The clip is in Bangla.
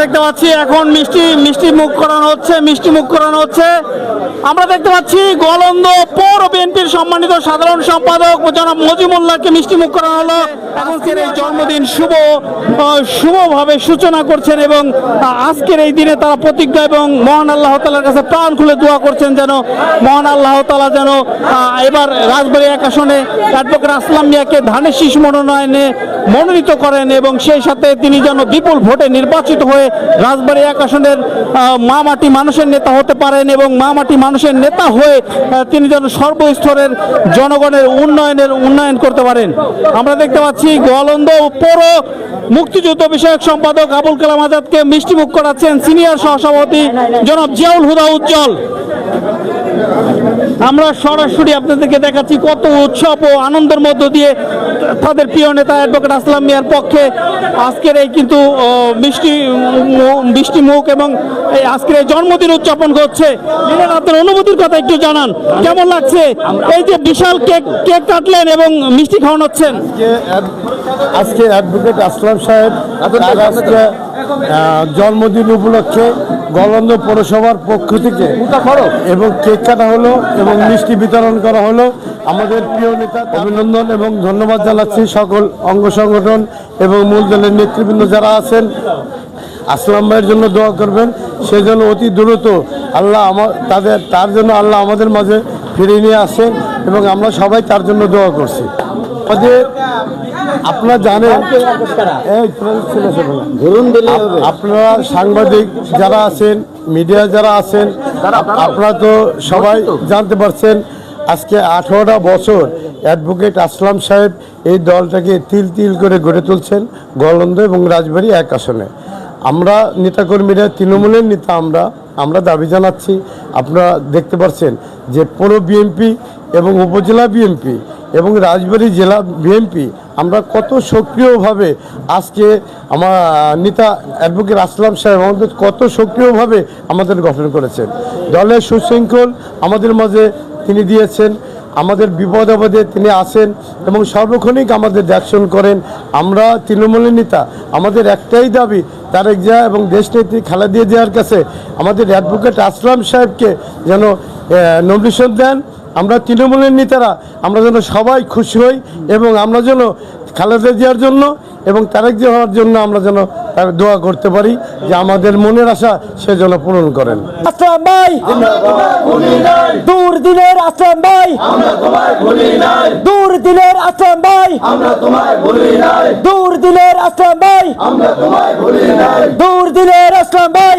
দেখতে পাচ্ছি এখন মিষ্টি মিষ্টি মুখ করানো হচ্ছে মিষ্টি মুখ করানো হচ্ছে। আমরা দেখতে পাচ্ছি গোয়ালন্দ পৌর বিএনপির সম্মানিত সাধারণ সম্পাদক জনাব মজিমুল্লাহকে মিষ্টি মুখ করানো হলো। আজকের এই জন্মদিন শুভ শুভভাবে সূচনা করছেন এবং আজকের এই দিনে তারা প্রতিজ্ঞা এবং মহান আল্লাহ তালার কাছে প্রাণ খুলে দোয়া করছেন যেন মহান আল্লাহ তালা যেন এবার রাজবাড়ী এক আসনে অ্যাডভোকেট আসলাম মিয়াকে ধানের শীষ মনোনয়নে মনোনীত করেন এবং সেই সাথে তিনি যেন বিপুল ভোটে নির্বাচিত হয়ে রাজবাড়ী এক আসনের মা মাটি মানুষের নেতা হতে পারেন এবং মা মাটি মানুষের নেতা হয়ে তিনি যেন সর্বস্তরের জনগণের উন্নয়নের উন্নয়ন করতে পারেন। আমরা দেখতে পাচ্ছি গোয়ালন্দ পৌর মুক্তিযুদ্ধ বিষয়ক সম্পাদক আবুল কালাম আজাদকে মিষ্টিমুখ করাচ্ছেন সিনিয়র সহসভাপতি জনাব জিয়াউল হুদা উজ্জ্বল। আমরা সরাসরি আপনাদেরকে দেখাচ্ছি কত উৎসব ও আনন্দের মধ্য দিয়ে তাদের প্রিয় নেতা অ্যাডভোকেট আসলাম মিয়ার পক্ষে আজকের এই কিন্তু মিষ্টি মিষ্টি এবং আজকের এই জন্মদিন উদযাপন করছে। আপনার অনুভূতির কথা একটু জানান। কেমন লাগছে? এই যে বিশাল কেক কেক কাটলেন এবং মিষ্টি আজকে অ্যাড- আজকে অ্যাডভোকেট আসলাম সাহেব। জন্মদিন উপলক্ষে গলন্দ পৌরসভার পক্ষ থেকে এবং কেক কাটা হলো এবং মিষ্টি বিতরণ করা হলো। আমাদের প্রিয় নেতা অভিনন্দন এবং ধন্যবাদ জানাচ্ছি সকল অঙ্গ সংগঠন এবং মূল দলের নেতৃবৃন্দ যারা আছেন। আসলাম ভাইয়ের জন্য দোয়া করবেন। সেই জন্য অতি দ্রুত আল্লাহ আমার তাদের তার জন্য আল্লাহ আমাদের মাঝে ফিরিয়ে নিয়ে আসেন এবং আমরা সবাই তার জন্য দোয়া করছি। আমাদের আপনারা জানেন আপনারা সাংবাদিক যারা আছেন মিডিয়া যারা আছেন আপনারা তো সবাই জানতে পারছেন আজকে আঠারোটা বছর অ্যাডভোকেট আসলাম সাহেব এই দলটাকে তিল তিল করে গড়ে তুলছেন গলন্দ এবং রাজবাড়ী এক আসনে। আমরা নেতাকর্মীরা, তৃণমূলের নেতা আমরা আমরা দাবি জানাচ্ছি। আপনারা দেখতে পাচ্ছেন যে পুরো বিএনপি এবং উপজেলা বিএনপি এবং রাজবাড়ী জেলা বিএনপি আমরা কত সক্রিয়ভাবে আজকে আমার নেতা অ্যাডভোকেট আসলাম সাহেব আমাদের কত সক্রিয়ভাবে আমাদের গঠন করেছেন। দলের সুশৃঙ্খল আমাদের মাঝে তিনি দিয়েছেন। আমাদের বিপদ আপদে তিনি আসেন এবং সর্বক্ষণিক আমাদের দেখশন করেন। আমরা তৃণমূলের নেতা, আমাদের একটাই দাবি, তারেক জিয়া এবং দেশনেত্রী দিয়ে দেওয়ার কাছে আমাদের অ্যাডভোকেট আসলাম সাহেবকে যেন নমিনেশন দেন। আমরা তৃণমূলের নেতারা, আমরা যেন সবাই খুশি হই এবং আমরা যেন খালেদা জিয়ার জন্য এবং তারেক জিয়া হওয়ার জন্য আমরা যেন তার দোয়া করতে পারি যে আমাদের মনের আশা সে যেন পূরণ করেন। আসলাম ভাই। দূর দিনের আসলাম ভাই। দূর দিনের আসলাম ভাই। দূর দিনের আসলাম ভাই। দূর দিনের আসলাম ভাই।